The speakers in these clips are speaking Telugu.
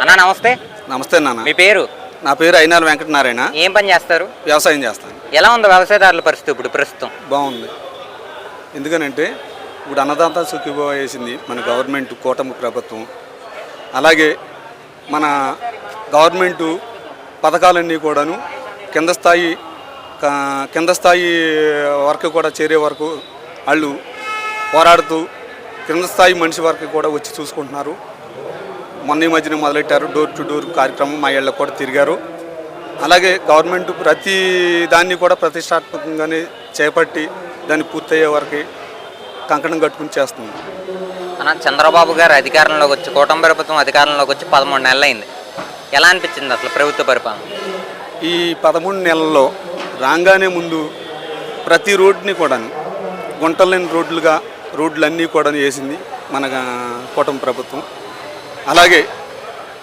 అన్న నమస్తే. నమస్తే నాన్న. మీ పేరు? నా పేరు అయినాల వెంకటనారాయణ. ఏం పని చేస్తారు? వ్యవసాయం చేస్తాను. ఎలా ఉంది వ్యవసాయదారుల పరిస్థితి ఇప్పుడు ప్రస్తుతం? బాగుంది. ఎందుకనంటే ఇప్పుడు అన్నదాత సుఖీభవ వేసింది మన గవర్నమెంట్ కూటమి ప్రభుత్వం. అలాగే మన గవర్నమెంటు పథకాలన్నీ కూడాను కింద స్థాయి కింద స్థాయి వరకు కూడా చేరే వరకు వాళ్ళు పోరాడుతూ కింద స్థాయి మనిషి వరకు కూడా వచ్చి చూసుకుంటున్నారు. మొన్న ఈ మధ్యన మొదలెట్టారు. డోర్ టు డోర్ కార్యక్రమం మా ఇళ్ళకు కూడా తిరిగారు. అలాగే గవర్నమెంట్ ప్రతి దాన్ని కూడా ప్రతిష్టాత్మకంగానే చేపట్టి దాన్ని పూర్తయ్యే వరకు కంకణం కట్టుకుని చేస్తుంది. అన్న చంద్రబాబు గారు అధికారంలోకి వచ్చి కూటమి ప్రభుత్వం అధికారంలోకి వచ్చి పదమూడు నెలలు అయింది ఎలా అనిపించింది అసలు ప్రభుత్వ పరిపాలన? ఈ పదమూడు నెలల్లో రాగానే ముందు ప్రతి రోడ్ని కూడా గుంటలేని రోడ్లుగా రోడ్లన్నీ కూడా వేసింది మన కూటమి ప్రభుత్వం. అలాగే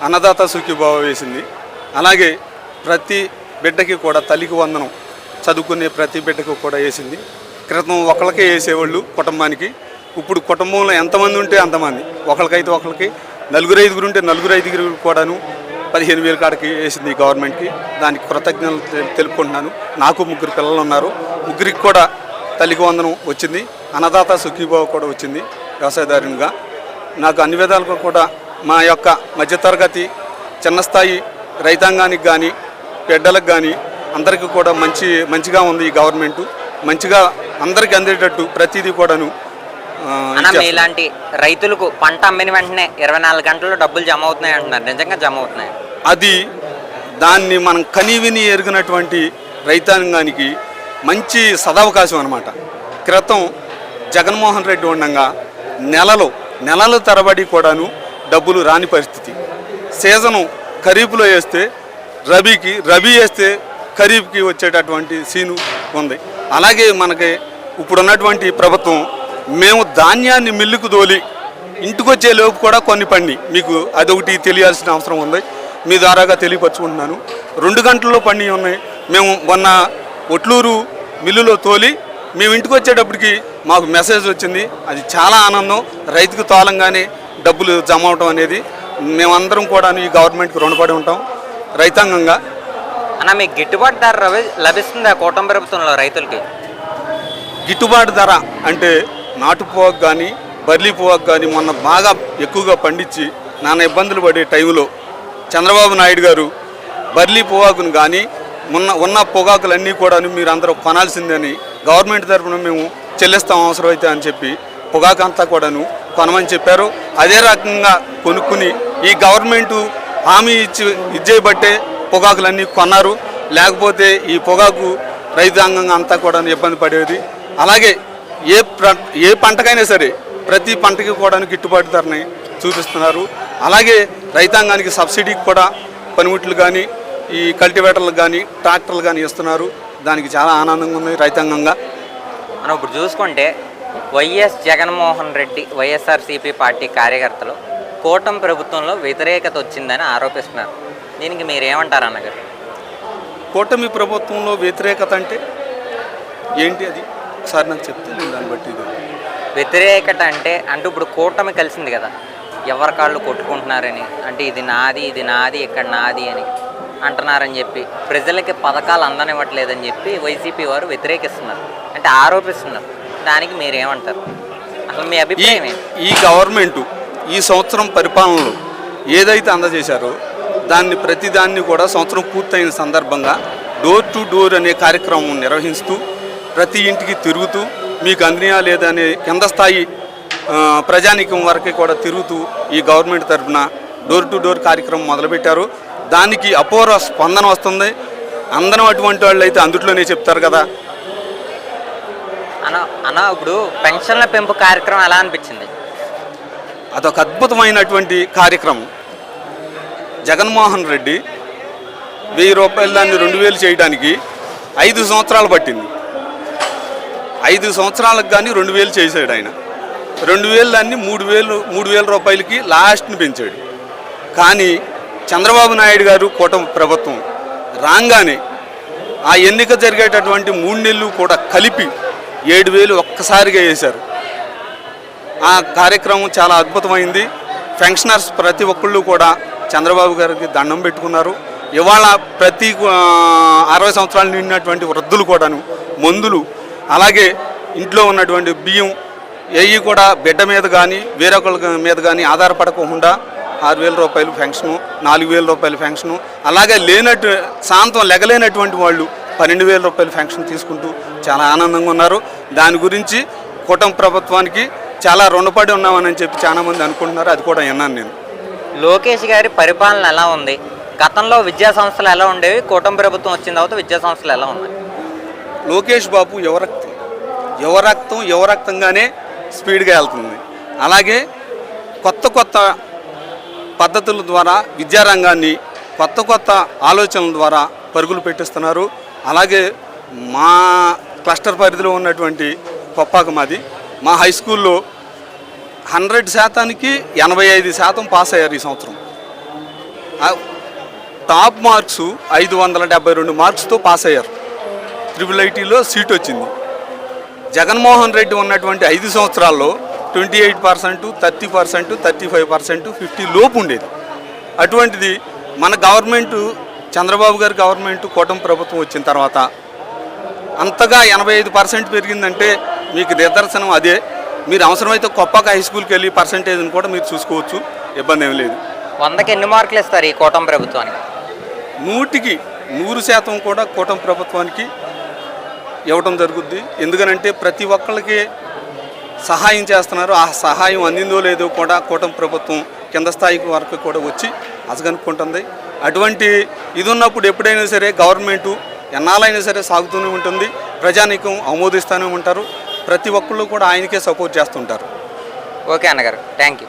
అన్నదాత సుఖీభావ వేసింది. అలాగే ప్రతి బిడ్డకి కూడా తల్లికి వందనం చదువుకునే ప్రతి బిడ్డకి కూడా వేసింది. క్రితం ఒకళ్ళకే వేసేవాళ్ళు కుటుంబానికి. ఇప్పుడు కుటుంబంలో ఎంతమంది ఉంటే అంతమంది. ఒకరికైతే ఒకరికి నలుగురు ఐదుగురు ఉంటే నలుగురు ఐదుగురు కూడాను పదిహేను వేల కాడికి వేసింది గవర్నమెంట్కి. దానికి కృతజ్ఞతలు తెలుపుకుంటున్నాను. నాకు ముగ్గురు పిల్లలు ఉన్నారు. ముగ్గురికి కూడా తల్లికి వందనం వచ్చింది. అన్నదాత సుఖీభావ కూడా వచ్చింది. వ్యవసాయదారునిగా. నాకు అన్ని విధాలుగా కూడా మా యొక్క మధ్యతరగతి చిన్న స్థాయి రైతాంగానికి కానీ బిడ్డలకు కానీ అందరికీ కూడా మంచి మంచిగా ఉంది ఈ గవర్నమెంట్. మంచిగా అందరికీ అందేటట్టు ప్రతిదీ కూడాను. మీలాంటి రైతులకు పంట అమ్మిన వెంటనే ఇరవై నాలుగు గంటల్లో డబ్బులు జమ అవుతున్నాయి అంటున్నారు. నిజంగా జమ అవుతున్నాయి. అది దాన్ని మనం కనీవిని ఎరిగినటువంటి రైతాంగానికి మంచి సదవకాశం అనమాట క్రితం జగన్మోహన్ రెడ్డి ఉండగా నెలలు నెలల తరబడి కూడాను డబ్బులు రాని పరిస్థితి. సీజను ఖరీఫ్లో వేస్తే రబీకి రబీ వేస్తే ఖరీఫ్కి వచ్చేటటువంటి సీను ఉంది. అలాగే మనకి ఇప్పుడున్నటువంటి ప్రభుత్వం మేము ధాన్యాన్ని మిల్లుకు దోలి ఇంటికొచ్చే లోపు కూడా కొన్ని పండి. మీకు అదొకటి తెలియాల్సిన అవసరం ఉంది. మీ ద్వారాగా తెలియపరచుకుంటున్నాను. రెండు గంటల్లో పండి ఉన్నాయి. మేము మొన్న ఒట్లూరు మిల్లులో తోలి మేము ఇంటికి వచ్చేటప్పటికి మాకు మెసేజ్ వచ్చింది. అది చాలా ఆనందం. రైతుకు తోలంగానే డబ్బులు జమ అవటం అనేది మేమందరం కూడా ఈ గవర్నమెంట్కి రుణపడి ఉంటాం రైతాంగంగా. అన్న మీకు గిట్టుబాటు ధర లభి- లభిస్తుందా కూటమి ప్రభుత్వంలో రైతులకి? గిట్టుబాటు ధర అంటే నాటు పోవకు కానీ బర్లీ పోవకు కానీ మొన్న బాగా ఎక్కువగా పండించి నానా ఇబ్బందులు పడే టైంలో చంద్రబాబు నాయుడు గారు బర్లీ పొగాకును కానీ ఉన్న ఉన్న పొగాకులన్నీ కూడా మీరు అందరూ కొనాల్సిందని గవర్నమెంట్ తరఫున మేము చెల్లిస్తాం అవసరమైతే అని చెప్పి పొగాకు అంతా కూడాను కొనమని చెప్పారు. అదే రకంగా కొనుక్కుని ఈ గవర్నమెంటు హామీ ఇచ్చి ఇచ్చేయబట్టే పొగాకులన్నీ కొన్నారు. లేకపోతే ఈ పొగాకు రైతాంగం అంతా కూడా ఇబ్బంది పడేది. అలాగే ఏ ప్ర ఏ పంటకైనా సరే ప్రతి పంటకి కూడా గిట్టుబాటు ధరని చూపిస్తున్నారు. అలాగే రైతాంగానికి సబ్సిడీకి కూడా పనిముట్లు కానీ ఈ కల్టివేటర్లు కానీ ట్రాక్టర్లు కానీ ఇస్తున్నారు. దానికి చాలా ఆనందంగా ఉంది రైతాంగంగా. మనం ఇప్పుడు చూసుకుంటే వైఎస్ జగన్మోహన్ రెడ్డి వైఎస్ఆర్సీపీ పార్టీ కార్యకర్తలు కూటమి ప్రభుత్వంలో వ్యతిరేకత వచ్చిందని ఆరోపిస్తున్నారు. దీనికి మీరేమంటారు అన్నగారు? కూటమి ప్రభుత్వంలో వ్యతిరేకత అంటే ఏంటి అది? ఒకసారి నాకు చెప్తే నేను దాన్ని బట్టి ఇది. వ్యతిరేకత అంటే అంటే ఇప్పుడు కూటమి కలిసింది కదా. ఎవరి కాళ్ళు కొట్టుకుంటున్నారని అంటే ఇది నాది ఇది నాది ఇక్కడ నాది అని అంటున్నారని చెప్పి ప్రజలకి పథకాలు అందనివ్వట్లేదని చెప్పి వైసీపీ వారు వ్యతిరేకిస్తున్నారు. అంటే ఆరోపిస్తున్నారు. దానికి మీరేమంటారు? అసలు మీ ఈ అభిప్రాయం ఏంటి? ఈ గవర్నమెంటు ఈ సంవత్సరం పరిపాలనలో ఏదైతే అందజేశారో దాన్ని ప్రతిదాన్ని కూడా సంవత్సరం పూర్తయిన సందర్భంగా డోర్ టు డోర్ అనే కార్యక్రమం నిర్వహిస్తూ ప్రతి ఇంటికి తిరుగుతూ మీకు అందినయా లేదా అనే కింద స్థాయి ప్రజానీకం వరకు కూడా తిరుగుతూ ఈ గవర్నమెంట్ తరఫున డోర్ టు డోర్ కార్యక్రమం మొదలుపెట్టారు. దానికి అపూర్వ స్పందన వస్తుంది. అందరం అటువంటి వాళ్ళు అయితే అందుట్లోనే చెప్తారు కదా. అన్న అన్న ఇప్పుడు పెన్షన్ల పెంపు కార్యక్రమం ఎలా అనిపించింది? అదొక అద్భుతమైనటువంటి కార్యక్రమం. జగన్మోహన్ రెడ్డి వెయ్యి రూపాయలు దాన్ని రెండు వేలు చేయడానికి ఐదు సంవత్సరాలు పట్టింది. ఐదు సంవత్సరాలకు కానీ రెండు వేలు చేశాడు ఆయన. రెండు వేలు దాన్ని మూడు వేలు మూడు వేల రూపాయలకి లాస్ట్ని పెంచాడు. కానీ చంద్రబాబు నాయుడు గారు కూటమి ప్రభుత్వం రాగానే ఆ ఎన్నిక జరిగేటటువంటి మూడు నెలలు కూడా కలిపి ఏడు వేలు ఒక్కసారిగా వేశారు. ఆ కార్యక్రమం చాలా అద్భుతమైంది. పెన్షనర్స్ ప్రతి ఒక్కళ్ళు కూడా చంద్రబాబు గారికి దండం పెట్టుకున్నారు. ఇవాళ ప్రతి అరవై సంవత్సరాలు నిండినటువంటి వృద్ధులు కూడాను మందులు అలాగే ఇంట్లో ఉన్నటువంటి బియ్యం ఏవి కూడా బిడ్డ మీద కానీ వేరొకరి మీద కానీ ఆధారపడకుండా ఆరు వేల రూపాయలు పెన్షను నాలుగు వేల రూపాయలు పెన్షను అలాగే లేనట్టు సాంతం లెగలేనటువంటి వాళ్ళు పన్నెండు వేల రూపాయలు పెన్షన్ తీసుకుంటూ చాలా ఆనందంగా ఉన్నారు. దాని గురించి కూటమి ప్రభుత్వానికి చాలా రుణపడి ఉన్నామని చెప్పి చాలా మంది అనుకుంటున్నారు. అది కూడా విన్నాను నేను. లోకేష్ గారి పరిపాలన ఎలా ఉంది? గతంలో విద్యా సంస్థలు ఎలా ఉండేవి? కూటమి ప్రభుత్వం వచ్చిన తర్వాత విద్యా సంస్థలు ఎలా ఉన్నాయి? లోకేష్ బాబు యువరక్తం యువరక్తం యువరక్తంగానే స్పీడ్గా వెళ్తుంది. అలాగే కొత్త కొత్త పద్ధతుల ద్వారా విద్యారంగాన్ని కొత్త కొత్త ఆలోచనల ద్వారా పరుగులు పెట్టిస్తున్నారు. అలాగే మా క్లస్టర్ పరిధిలో ఉన్నటువంటి కొప్పాక మాది. మా హై స్కూల్లో హండ్రెడ్ శాతానికి ఎనభై ఐదు శాతం పాస్ అయ్యారు ఈ సంవత్సరం. టాప్ మార్క్స్ ఐదు వందల డెబ్బై రెండు మార్క్స్తో పాస్ అయ్యారు. ట్రిపుల్ ఐటీలో సీట్ వచ్చింది. జగన్మోహన్ రెడ్డి ఉన్నటువంటి ఐదు సంవత్సరాల్లో twenty eight percent thirty percent thirty five percent fifty లోపు ఉండేది. అటువంటిది మన గవర్నమెంట్ చంద్రబాబు గారి గవర్నమెంట్ కూటమి ప్రభుత్వం వచ్చిన తర్వాత అంతగా ఎనభై ఐదు పర్సెంట్ పెరిగిందంటే మీకు నిదర్శనం అదే. మీరు అవసరమైతే కొప్పక హై స్కూల్కి వెళ్ళి పర్సంటేజ్ని కూడా మీరు చూసుకోవచ్చు. ఇబ్బంది ఏం లేదు. వందకి ఎన్ని మార్కులు ఇస్తారు ఈ కూటమి ప్రభుత్వానికి? నూటికి నూరు శాతం కూడా కూటమి ప్రభుత్వానికి ఇవ్వటం జరుగుద్ది. ఎందుకనంటే ప్రతి ఒక్కళ్ళకి సహాయం చేస్తున్నారు. ఆ సహాయం అందిందో లేదో కూడా కూటమి ప్రభుత్వం కింద స్థాయికి వరకు కూడా వచ్చి అసగనుక్కుంటుంది. అటువంటి ఇది ఉన్నప్పుడు ఎప్పుడైనా సరే గవర్నమెంటు ఎన్నాళ్ళైనా సరే సాగుతూనే ఉంటుంది. ప్రజానీకం ఆమోదిస్తూనే ఉంటారు. ప్రతి ఒక్కళ్ళు కూడా ఆయనకే సపోర్ట్ చేస్తుంటారు. ఓకే అన్నగారు. Thank you